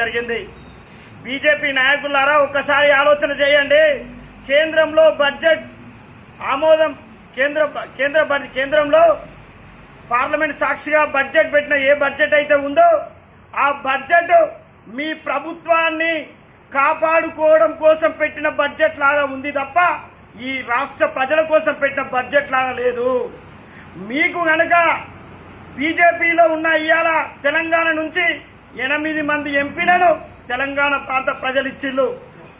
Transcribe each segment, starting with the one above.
జరిగింది. బీజేపీ నాయకులారా ఒక్కసారి ఆలోచన చేయండి. కేంద్రంలో బడ్జెట్ ఆమోదం కేంద్ర కేంద్ర కేంద్రంలో పార్లమెంట్ సాక్షిగా బడ్జెట్ పెట్టిన ఏ బడ్జెట్ అయితే ఉందో ఆ బడ్జెట్ మీ ప్రభుత్వాన్ని కాపాడుకోవడం కోసం పెట్టిన బడ్జెట్ లాగా ఉంది తప్ప ఈ రాష్ట్ర ప్రజల కోసం పెట్టిన బడ్జెట్ లాగా లేదు. మీకు కనుక బీజేపీలో ఉన్న ఇవాళ తెలంగాణ నుంచి ఎనిమిది మంది ఎంపీలను తెలంగాణ ప్రాంత ప్రజలు ఇచ్చిళ్ళు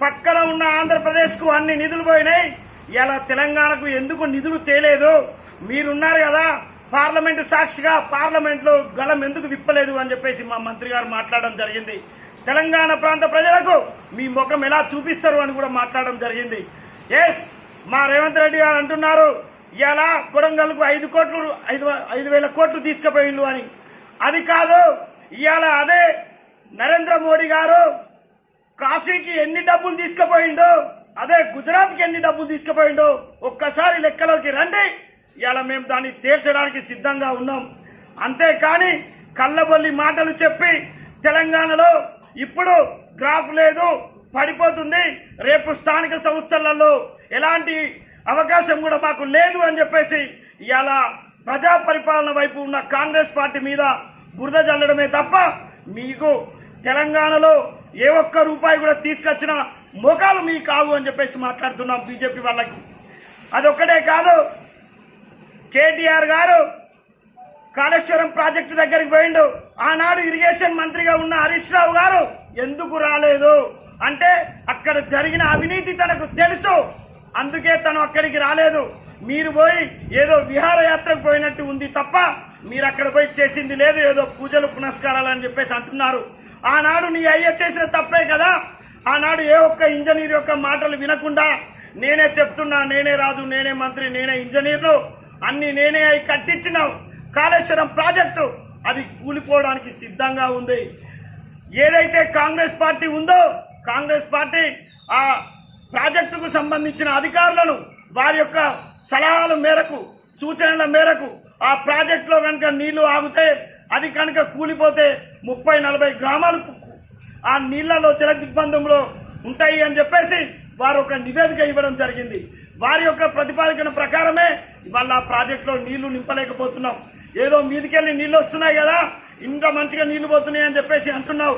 పక్కన ఉన్న ఆంధ్రప్రదేశ్కు అన్ని నిధులు పోయినాయి. ఇలా తెలంగాణకు ఎందుకు నిధులు తేలేదు? మీరున్నారు కదా పార్లమెంటు సాక్షిగా పార్లమెంట్లో గలం ఎందుకు విప్పలేదు అని చెప్పేసి మా మంత్రి గారు మాట్లాడడం జరిగింది. తెలంగాణ ప్రాంత ప్రజలకు మీ ముఖం ఎలా చూపిస్తారు అని కూడా మాట్లాడడం జరిగింది. ఎస్ మా రేవంత్ రెడ్డి గారు అంటున్నారు ఇలా కొడంగల్కు ఐదు కోట్లు ఐదు ఐదు వేల కోట్లు తీసుకుపోయిండు అని. అది కాదు ఇవాళ అదే నరేంద్ర మోడీ గారు కాశీకి ఎన్ని డబ్బులు తీసుకుపోయిండు అదే గుజరాత్కి ఎన్ని డబ్బులు తీసుకుపోయిండో ఒక్కసారి లెక్కలోకి రండి. ఇవాళ మేము దాన్ని తేల్చడానికి సిద్ధంగా ఉన్నాం. అంతేకాని కళ్ళబొల్లి మాటలు చెప్పి తెలంగాణలో ఇప్పుడు గ్రాఫ్ లేదు పడిపోతుంది. రేపు స్థానిక సంస్థలలో ఎలాంటి అవకాశం కూడా మాకు లేదు అని చెప్పేసి ఇలా ప్రజా పరిపాలన వైపు ఉన్న కాంగ్రెస్ పార్టీ మీద బురద జల్లడమే తప్ప మీకు తెలంగాణలో ఏ ఒక్క రూపాయి కూడా తీసుకొచ్చిన మోకాలు మీ కావు అని చెప్పేసి మాట్లాడుతున్నాం బీజేపీ వాళ్ళకి. అదొక్కటే కాదు కేటీఆర్ గారు కాళేశ్వరం ప్రాజెక్టు దగ్గరికి పోయిండు. ఆనాడు ఇరిగేషన్ మంత్రిగా ఉన్న హరీష్ రావు గారు ఎందుకు రాలేదు? అంటే అక్కడ జరిగిన అవినీతి తనకు తెలుసు. అందుకే తను అక్కడికి రాలేదు. మీరు పోయి ఏదో విహారయాత్రకు పోయినట్టు ఉంది తప్ప మీరు అక్కడ పోయి చేసింది లేదు ఏదో పూజలు పునస్కారాలు అని చెప్పేసి అంటున్నారు. ఆనాడు నీ అయ్య చేసిన తప్పే కదా? ఆనాడు ఏ ఒక్క ఇంజనీర్ యొక్క మాటలు వినకుండా నేనే చెప్తున్నా నేనే రాదు నేనే మంత్రి నేనే ఇంజనీర్ను. అన్ని నేనే అయి కట్టించినావు. కాళేశ్వరం ప్రాజెక్టు అది కూలిపోవడానికి సిద్ధంగా ఉంది. ఏదైతే కాంగ్రెస్ పార్టీ ఉందో కాంగ్రెస్ పార్టీ ఆ ప్రాజెక్టుకు సంబంధించిన అధికారులను వారి యొక్క సలహాల మేరకు సూచనల మేరకు ఆ ప్రాజెక్టులో కనుక నీళ్ళు ఆగితే అది కనుక కూలిపోతే ముప్పై నలభై గ్రామాలు ఆ నీళ్ళలో చిల దిగ్బంధంలో ఉంటాయి అని చెప్పేసి వారు ఒక నివేదిక ఇవ్వడం జరిగింది. వారి యొక్క ప్రతిపాదికన ప్రకారమే ఇవాళ ఆ ప్రాజెక్టులో నీళ్ళు నింపలేకపోతున్నాం. ఏదో మీదికెళ్ళి నీళ్ళు వస్తున్నాయి కదా ఇంకా మంచిగా నీళ్ళు పోతున్నాయి అని చెప్పేసి అంటున్నావు.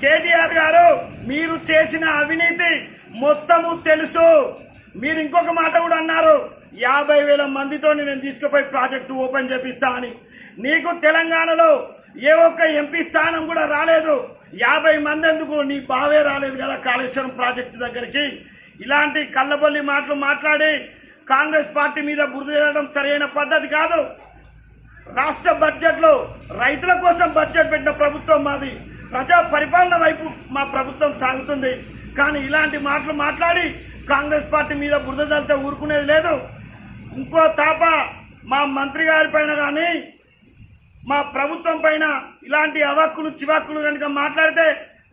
కేటీఆర్ గారు మీరు చేసిన అవినీతి మొత్తము తెలుసు. మీరు ఇంకొక మాట కూడా అన్నారు. యాభై వేల మందితో నేను తీసుకుపోయి ప్రాజెక్టు ఓపెన్ చేపిస్తా అని. నీకు తెలంగాణలో ఏ ఒక్క ఎంపీ స్థానం కూడా రాలేదు. యాభై మంది ఎందుకు నీ బావే రాలేదు కదా కాళేశ్వరం ప్రాజెక్టు దగ్గరికి? ఇలాంటి కళ్ళబొల్లి మాటలు మాట్లాడి కాంగ్రెస్ పార్టీ మీద బురద చేయడం సరైన పద్ధతి కాదు. రాష్ట్ర బడ్జెట్లో రైతుల కోసం బడ్జెట్ పెట్టిన ప్రభుత్వం మాది. ప్రజా పరిపాలన వైపు మా ప్రభుత్వం సాగుతుంది. కానీ ఇలాంటి మాటలు మాట్లాడి కాంగ్రెస్ పార్టీ మీద బురద చల్లితే ఊరుకునేది లేదు. ఇంకో తాప మా మంత్రి గారి పైన కానీ మా ప్రభుత్వం పైన ఇలాంటి అవక్కులు చివాక్కులు కనుక మాట్లాడితే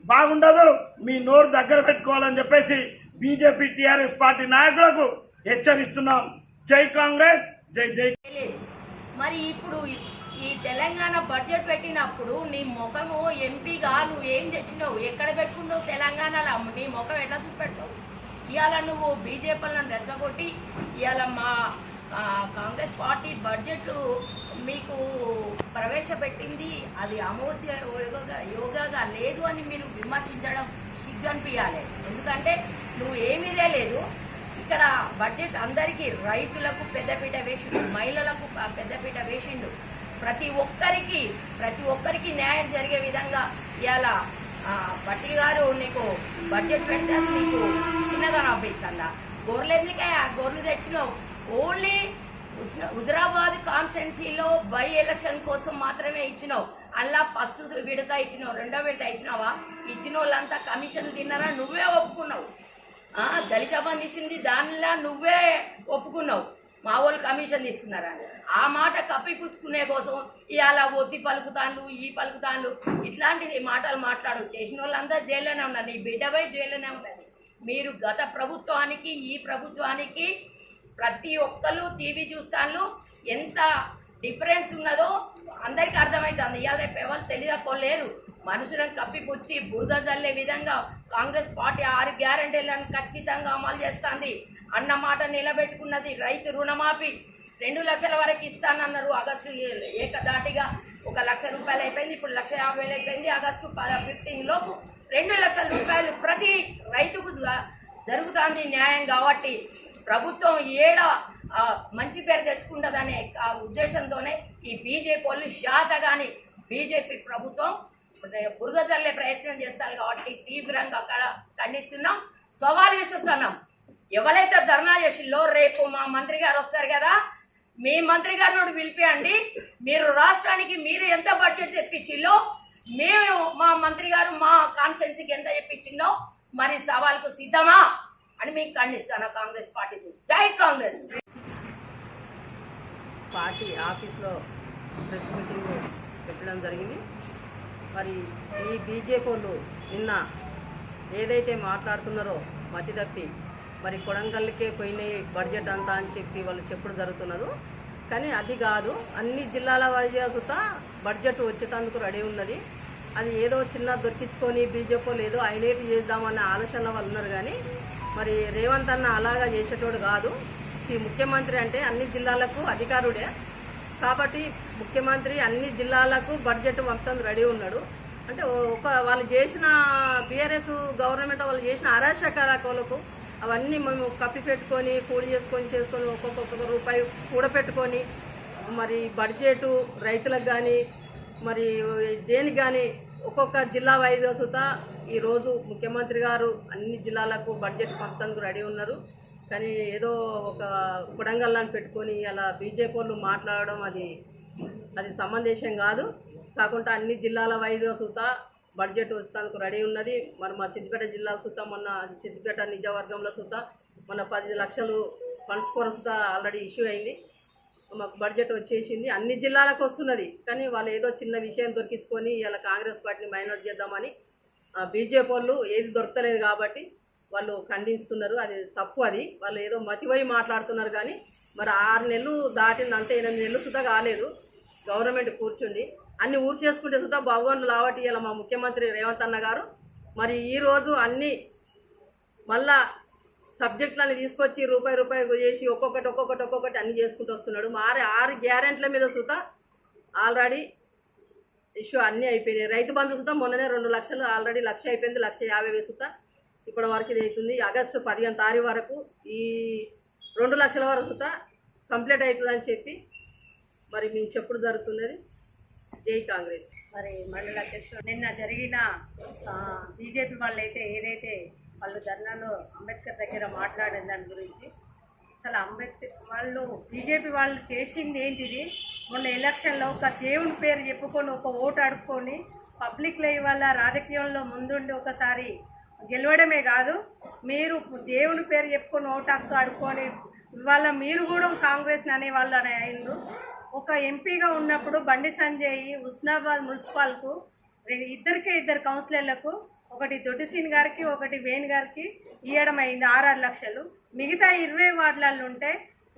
బాగుండదు. మీ నోరు దగ్గర పెట్టుకోవాలని చెప్పేసి బీజేపీ టీఆర్ఎస్ పార్టీ నాయకులకు హెచ్చరిస్తున్నాం. జై కాంగ్రెస్ జై జై. మరి ఇప్పుడు ఈ తెలంగాణ బడ్జెట్ పెట్టినప్పుడు నీ ముఖము ఎంపీగా నువ్వు ఏం తెచ్చినావు? ఎక్కడ పెట్టుకున్నావు తెలంగాణలో? నీ ముఖం ఎట్లా చూపెడతావు? ఇవాళ నువ్వు బీజేపీలను రెచ్చగొట్టి ఇవాళ మా కాంగ్రెస్ పార్టీ బడ్జెట్ మీకు ప్రవేశపెట్టింది అది అమోద్య యోగగా యోగాగా లేదు అని మీరు విమర్శించడం సిగ్గనిపించాలి ఎందుకంటే నువ్వు ఏమీ లేదు ఇక్కడ బడ్జెట్ అందరికీ రైతులకు పెద్దపీట వేసిండు మహిళలకు పెద్దపీట వేసిండు. ప్రతి ఒక్కరికి ప్రతి ఒక్కరికి న్యాయం జరిగే విధంగా ఇవాళ బట్టి గారు నీకు బడ్జెట్ పెడితే నీకు చిన్నగా నవ్వేస్తుందా గొర్రెలు ఎందుకే ఆ గొర్రెలు తెచ్చినావు. ఓన్లీ హుజరాబాద్ కాన్స్టెన్సీలో బై ఎలక్షన్ కోసం మాత్రమే ఇచ్చినావు. అలా ఫస్ట్ విడత ఇచ్చినావు రెండో విడత ఇచ్చినావా? ఇచ్చిన వాళ్ళంతా కమిషన్ తిన్నారా? నువ్వే ఒప్పుకున్నావు. దళిత బంధు ఇచ్చింది దానిలా నువ్వే ఒప్పుకున్నావు. మా వాళ్ళు కమిషన్ తీసుకున్నారా? ఆ మాట కప్పిపుచ్చుకునే కోసం ఇవాళ ఒత్తి పలుకుతాను ఈ పలుకుతాను ఇట్లాంటి మాటలు మాట్లాడు. చేసిన వాళ్ళంతా జైల్లోనే ఉన్నారు నీ బిడ్డపై జైల్లోనే ఉన్నది మీరు గత ప్రభుత్వానికి ఈ ప్రభుత్వానికి ప్రతి ఒక్కరు టీవీ చూస్తాను ఎంత డిఫరెన్స్ ఉన్నదో అందరికీ అర్థమవుతుంది ఇవాళ రేపు ఎవరు తెలియకోలేరు మనుషులను కప్పిపుచ్చి బురద జల్లే విధంగా కాంగ్రెస్ పార్టీ ఆరు గ్యారంటీలను ఖచ్చితంగా అమలు చేస్తుంది. అన్న మాట నిలబెట్టుకున్నది రైతు రుణమాఫీ. రెండు లక్షల వరకు ఇస్తానన్నారు ఆగస్టు ఏ- ఏకదాటిగా. ఒక లక్ష రూపాయలు అయిపోయింది ఇప్పుడు లక్ష యాభై వేలు అయిపోయింది ఆగస్టు ఫిఫ్టీన్ లోపు. రెండు లక్షల రూపాయలు ప్రతి రైతుకు జరుగుతుంది న్యాయం కాబట్టి. ప్రభుత్వం ఏడ మంచి పేరు తెచ్చుకుంటుందనే ఆ ఉద్దేశంతోనే ఈ బీజేపీ వాళ్ళు శాత కానీ బీజేపీ ప్రభుత్వం బురద చల్లే ప్రయత్నం చేస్తారు కాబట్టి తీవ్రంగా ఖండిస్తున్నాం. సవాల్ విసురుతున్నాం. ఎవరైతే ధర్నా చేసిల్లో రేపు మా మంత్రి గారు వస్తారు కదా మీ మంత్రి గారిని పిలిపియండి. మీరు రాష్ట్రానికి మీరు ఎంత బడ్జెట్ తెప్పించిల్లో మేము మా మంత్రి గారు మా కాన్సెన్సీకి ఎంత చెప్పించిందో మరి సవాల్కు సిద్ధమా? అని మీకు ఖండిస్తాను కాంగ్రెస్ పార్టీకి. జై కాంగ్రెస్! పార్టీ ఆఫీస్లో ప్రెస్ మీటింగ్ పెట్టడం జరిగింది. మరి ఈ బీజేపీ వాళ్ళు నిన్న ఏదైతే మాట్లాడుతున్నారో మతి తప్పి మరి కొడంగల్కే పోయినాయి బడ్జెట్ అంతా అని చెప్పి వాళ్ళు చెప్పుడు జరుగుతున్నారు కానీ అది కాదు అన్ని జిల్లాల వారీగా బడ్జెట్ వచ్చేటందుకు రెడీ ఉన్నది. అది ఏదో చిన్న దొరికించుకొని బీజేపీ లేదో ఏదో ఐనేటి చేద్దామన్న ఆలోచన వాళ్ళు ఉన్నారు కానీ మరి రేవంత్ అన్న అలాగా చేసేటోడు కాదు. ఈ ముఖ్యమంత్రి అంటే అన్ని జిల్లాలకు అధికారుడే. కాబట్టి ముఖ్యమంత్రి అన్ని జిల్లాలకు బడ్జెట్ మొత్తం రెడీ ఉన్నాడు. అంటే ఒక వాళ్ళు చేసిన బీఆర్ఎస్ గవర్నమెంట్ వాళ్ళు చేసిన అరాచకాలకు అవన్నీ మేము కప్పి పెట్టుకొని కూడి చేసుకొని చేసుకొని ఒక్కొక్క రూపాయి రూపాయి కూడపెట్టుకొని మరి బడ్జెట్ రైతులకు కానీ మరి దేనికి కానీ ఒక్కొక్క జిల్లా వైజ్ సుత ఈరోజు ముఖ్యమంత్రి గారు అన్ని జిల్లాలకు బడ్జెట్ పంపడానికి రెడీ ఉన్నారు. కానీ ఏదో ఒక కుడంగల్లాన్ని పెట్టుకొని అలా బీజేపీ వాళ్ళు మాట్లాడడం అది అది సమంజసం కాదు. కాకుండా అన్ని జిల్లాల వైజ్ సుత బడ్జెట్ వస్తానికి రెడీ ఉన్నది. మరి మా సిద్దిపేట జిల్లా సుత మొన్న సిద్దిపేట నిజవర్గంలో సుత మొన్న పది లక్షలు ఫండ్స్ కూడా ఆల్రెడీ ఇష్యూ అయింది. మాకు బడ్జెట్ వచ్చేసింది. అన్ని జిల్లాలకు వస్తున్నది. కానీ వాళ్ళు ఏదో చిన్న విషయం దొరికించుకొని ఇలా కాంగ్రెస్ పార్టీని మైనస్ చేద్దామని బీజేపీ వాళ్ళు ఏది దొరకలేదు కాబట్టి వాళ్ళు ఖండిస్తున్నారు. అది తప్పు అది. వాళ్ళు ఏదో మతిపోయి మాట్లాడుతున్నారు కానీ మరి ఆరు నెలలు దాటింది అంతే ఎనిమిది నెలలు సుధా కాలేదు. గవర్నమెంట్ కూర్చుండి అన్ని ఊరు చేసుకుంటే సుధా భగవాన్లు లావటి ఇలా మా ముఖ్యమంత్రి రేవంత్ అన్న గారు. మరి ఈరోజు అన్ని మళ్ళా సబ్జెక్టులని తీసుకొచ్చి రూపాయి రూపాయి చేసి ఒక్కొక్కటి ఒక్కొక్కటి ఒక్కొక్కటి అన్ని చేసుకుంటూ వస్తున్నాడు. మారి ఆరు గ్యారెంట్ల మీద సుత ఆల్రెడీ ఇష్యూ అన్నీ అయిపోయినాయి. రైతు బంధు సుత మొన్ననే రెండు లక్షలు ఆల్రెడీ లక్ష అయిపోయింది లక్ష యాభై వేలు సుత ఇప్పటి వరకు చేసింది. ఆగస్టు పదిహేను తారీఖు వరకు ఈ రెండు లక్షల వరకు సుత కంప్లీట్ అవుతుందని చెప్పి మరి మేము చెప్పుడు జరుగుతున్నది. జై కాంగ్రెస్. మరి మండల అధ్యక్షుడు నిన్న జరిగిన బీజేపీ వాళ్ళు అయితే ఏదైతే వాళ్ళు ధర్నాలో అంబేద్కర్ దగ్గర మాట్లాడిన దాని గురించి. అసలు అంబేద్కర్ వాళ్ళు బీజేపీ వాళ్ళు చేసింది ఏంటిది? మొన్న ఎలక్షన్లో ఒక దేవుని పేరు చెప్పుకొని ఒక ఓటు అడుక్కొని పబ్లిక్లో ఇవాళ రాజకీయంలో ముందుండి ఒకసారి గెలవడమే కాదు మీరు దేవుని పేరు చెప్పుకొని ఓటు హక్కు అడుక్కొని ఇవాళ మీరు కూడా కాంగ్రెస్ అనే వాళ్ళు అని అయిండ్రు ఒక ఎంపీగా ఉన్నప్పుడు బండి సంజయ్ ఉస్నాబాద్ మున్సిపాల్కు రెండు ఇద్దరికే ఇద్దరు కౌన్సిలర్లకు ఒకటి దొడ్డిసీన్ గారికి ఒకటి వేణు గారికి ఇవ్వడం అయింది ఆరారు లక్షలు. మిగతా ఇరవై వార్డులలో ఉంటే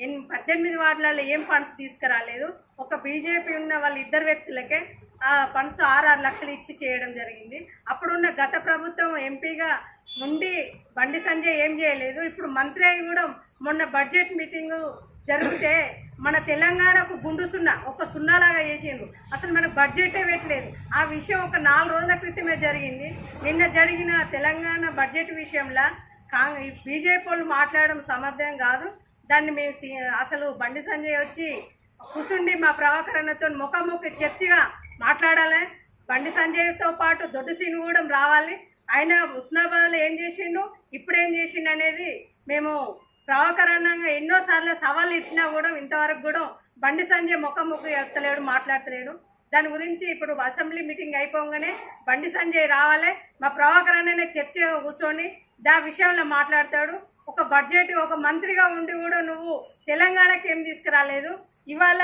ఎన్ పద్దెనిమిది వార్డులలో ఏం ఫండ్స్ తీసుకురాలేదు. ఒక బీజేపీ ఉన్న వాళ్ళ ఇద్దరు వ్యక్తులకే ఆ ఫండ్స్ ఆరారు లక్షలు ఇచ్చి చేయడం జరిగింది. అప్పుడున్న గత ప్రభుత్వం ఎంపీగా ఉండి బండి సంజయ్ ఏం చేయలేదు. ఇప్పుడు మంత్రి అయి కూడా మొన్న బడ్జెట్ మీటింగు జరిగితే మన తెలంగాణకు గుండు సున్నా ఒక సున్నాలాగా చేసిండ్రు. అసలు మనకు బడ్జెటే పెట్టలేదు. ఆ విషయం ఒక నాలుగు రోజుల క్రితమే జరిగింది. నిన్న జరిగిన తెలంగాణ బడ్జెట్ విషయంలో కాంగ్రెస్ బీజేపీ వాళ్ళు మాట్లాడడం సమర్థం కాదు. దాన్ని మేము అసలు బండి సంజయ్ వచ్చి కూర్చుండి మా ప్రభాకరణతో ముఖాముఖి చర్చగా మాట్లాడాలి. బండి సంజయ్తో పాటు దొడ్డు సీన్ కూడా రావాలి. ఆయన ఉస్నాబాద్లో ఏం చేసిండు? ఇప్పుడు ఏం చేసిండు అనేది మేము ప్రభాకరణంగా ఎన్నోసార్లు సవాళ్ళు ఇచ్చినా కూడా ఇంతవరకు కూడా బండి సంజయ్ ముఖాముఖి ఎత్తలేడు మాట్లాడతలేడు. దాని గురించి ఇప్పుడు అసెంబ్లీ మీటింగ్ అయిపోగానే బండి సంజయ్ రావాలి మా ప్రభాకర్ అనే చర్చ కూర్చొని దా విషయంలో మాట్లాడతాడు. ఒక బడ్జెట్ ఒక మంత్రిగా ఉండి కూడా నువ్వు తెలంగాణకి ఏం తీసుకురాలేదు? ఇవాళ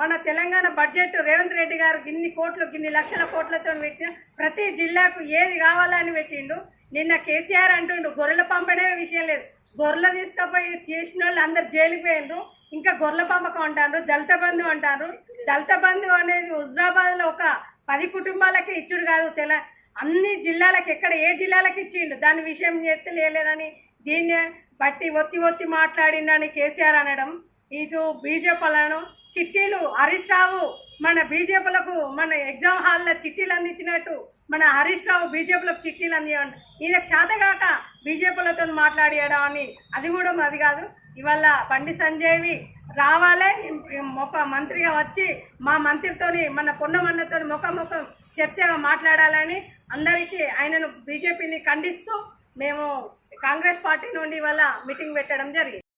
మన తెలంగాణ బడ్జెట్ రేవంత్ రెడ్డి గారు గిన్ని కోట్లు గిన్ని లక్షల కోట్లతో పెట్టిన ప్రతి జిల్లాకు ఏది కావాలని పెట్టిండు? నిన్న కేసీఆర్ అంటుండు గొర్రెల పంపడే విషయం లేదు. గొర్రెలు తీసుకుపోయి చేసిన వాళ్ళు అందరు జైలుకి ఇంకా గొర్రెల పంపకం అంటారు దళిత బంధు అంటారు దళిత బంధు అనేది హుజరాబాద్లో ఒక పది కుటుంబాలకి ఇచ్చుడు కాదు. తెల అన్ని జిల్లాలకు ఎక్కడ ఏ జిల్లాలకు ఇచ్చిండు? దాని విషయం చేస్తే లేదని దీన్ని బట్టి ఒత్తి ఒత్తి మాట్లాడిండని కేసీఆర్ అనడం. ఇటు బీజేపీలను చిట్టీలు హరీష్ రావు. మన బీజేపీలకు మన ఎగ్జామ్ హాల్లో చిట్టీలు అందించినట్టు మన హరీష్ రావు బీజేపీలకు చిట్టీలు అందివ్వండి ఈయనకు చేతగాక బీజేపీలతో మాట్లాడేయడం అని అది కూడా అది కాదు. ఇవాళ బండి సంజయ్వి రావాలే ఒక మంత్రిగా వచ్చి మా మంత్రితోని మన పొన్నమన్నతో ముఖం ముఖం చర్చగా మాట్లాడాలని అందరికీ ఆయనను బీజేపీని ఖండిస్తూ మేము కాంగ్రెస్ పార్టీ నుండి ఇవాళ మీటింగ్ పెట్టడం జరిగింది.